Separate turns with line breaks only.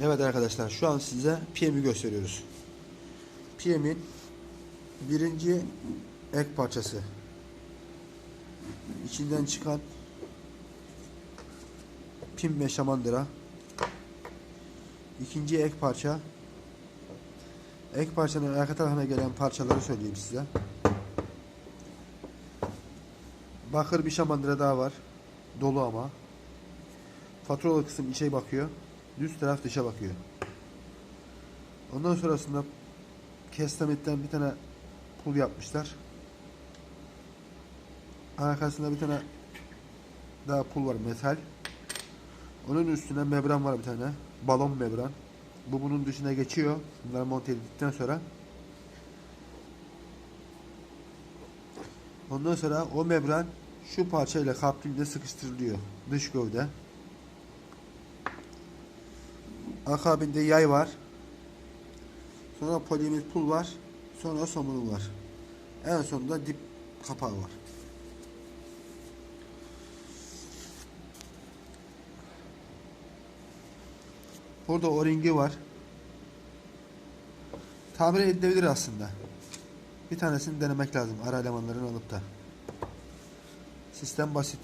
Evet arkadaşlar şu an size PM'i gösteriyoruz. PM'in birinci ek parçası. İçinden çıkan pim ve şamandıra. İkinci ek parça. Ek parçanın arka tarafına gelen parçaları söyleyeyim size. Bakır bir şamandıra daha var. Dolu ama. Faturalı kısım içe bakıyor. Düz taraf dışa bakıyor. Ondan sonrasında kestametten bir tane pul yapmışlar. Arkasında bir tane daha pul var metal. Onun üstüne membran var bir tane. Balon membran. Bu bunun dışına geçiyor. Bunları monte edildikten sonra. Ondan sonra o membran şu parçayla kaptülde sıkıştırılıyor. Dış gövde. Akabinde yay var. Sonra polimer pul var. Sonra somunu var. En sonunda dip kapağı var. Burada o-ringi var. Tamir edilebilir aslında. Bir tanesini denemek lazım ara elemanlarını alıp da. Sistem basit.